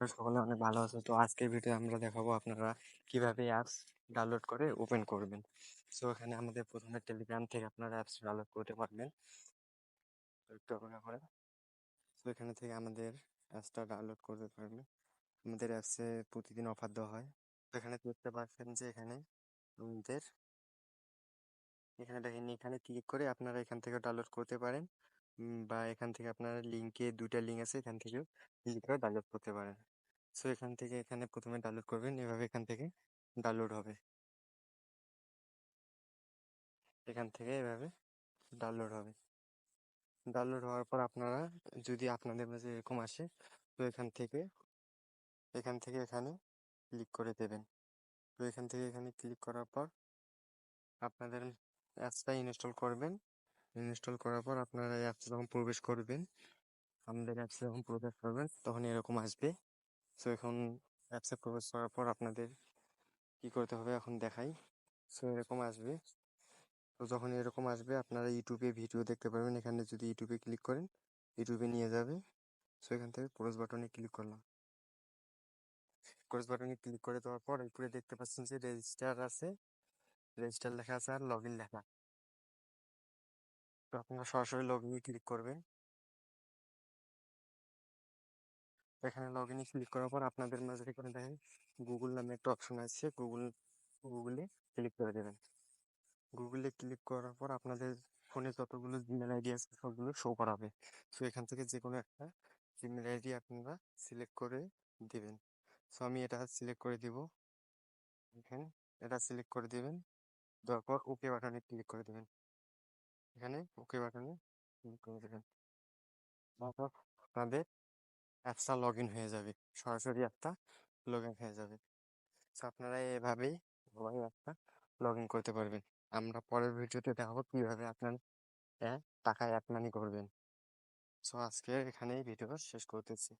সকলে অনেক ভালো আছে। তো আজকের ভিডিও আমরা দেখাবো আপনারা কীভাবে অ্যাপস ডাউনলোড করে ওপেন করবেন। সো এখানে আমাদের প্রথমে টেলিগ্রাম থেকে আপনারা অ্যাপস ডাউনলোড করতে পারবেন। একটু অপেক্ষা করে তো এখানে থেকে আমাদের অ্যাপসটা ডাউনলোড করতে পারবেন। আমাদের অ্যাপসে প্রতিদিন অফার দেওয়া হয়। তো এখানে দেখতে পাচ্ছেন যে এখানে আমাদের এখানে দেখেন এখানে ক্লিক করে আপনারা এখান থেকে ডাউনলোড করতে পারেন। বা এখান থেকে আপনারা লিঙ্কে দুইটা লিঙ্ক আছে, এখান থেকেও ক্লিক করে ডাউনলোড করতে পারেন। সো এখান থেকে এখানে প্রথমে ডাউনলোড করবেন, এভাবে এখান থেকে ডাউনলোড হবে। এখান থেকে এভাবে ডাউনলোড হবে। ডাউনলোড হওয়ার পর আপনারা, যদি আপনাদের মাঝে এরকম আসে, তো এখান থেকে এখান থেকে এখানে ক্লিক করে দেবেন। তো এখান থেকে এখানে ক্লিক করার পর আপনাদের অ্যাপসটা ইনস্টল করবেন। ইনস্টল করার পর আপনারা অ্যাপসে যখন প্রবেশ করবেন, আমাদের অ্যাপসে যখন প্রবেশ করবেন, তখন এরকম আসবে। সো এখন অ্যাপসে প্রবেশ করার পর আপনাদের কি করতে হবে এখন দেখাই। সো এরকম আসবে। তো যখন এরকম আসবে, আপনারা ইউটিউবে ভিডিও দেখতে পারবেন। এখানে যদি ইউটিউবে ক্লিক করেন ইউটিউবে নিয়ে যাবে। সো এখান থেকে ক্রস বাটনে ক্লিক করলাম। ক্রস বাটনে ক্লিক করে দেওয়ার পর, উপরে দেখতে পাচ্ছেন যে রেজিস্টার আছে। রেজিস্টার লেখা আছে আর লগ ইন লেখা। আপনারা সরাসরি লগ ইনে ক্লিক করবেন। এখানে লগ ইনে ক্লিক করার পর আপনাদের মাঝে এখানে দেখেন গুগল নামে একটা অপশন আছে। গুগল গুগলে ক্লিক করে দেবেন। গুগলে ক্লিক করার পর আপনাদের ফোনে যতগুলো জিমেল আইডি আছে সবগুলো শো করাবে। সো এখান থেকে যে কোনো একটা জিমেল আইডি আপনারা সিলেক্ট করে দিবেন। সো আমি এটা সিলেক্ট করে দিব। এখানে এটা সিলেক্ট করে দিবেন। দেওয়ার পর ওকে বাটনে ক্লিক করে দেবেন। এখানে ওকে বাটনে ক্লিক করে দেবেন তারপর আপনাদের অ্যাপসটা লগ ইন হয়ে যাবে। সরাসরি অ্যাপটা লগ ইন হয়ে যাবে। সো আপনারা এভাবেই মোবাইল অ্যাপটা লগ ইন করতে পারবেন। আমরা পরের ভিডিওতে দেখাবো কীভাবে আপনার টাকা অ্যাপ মানি করবেন। সো আজকে এখানেই ভিডিও শেষ করতেছি।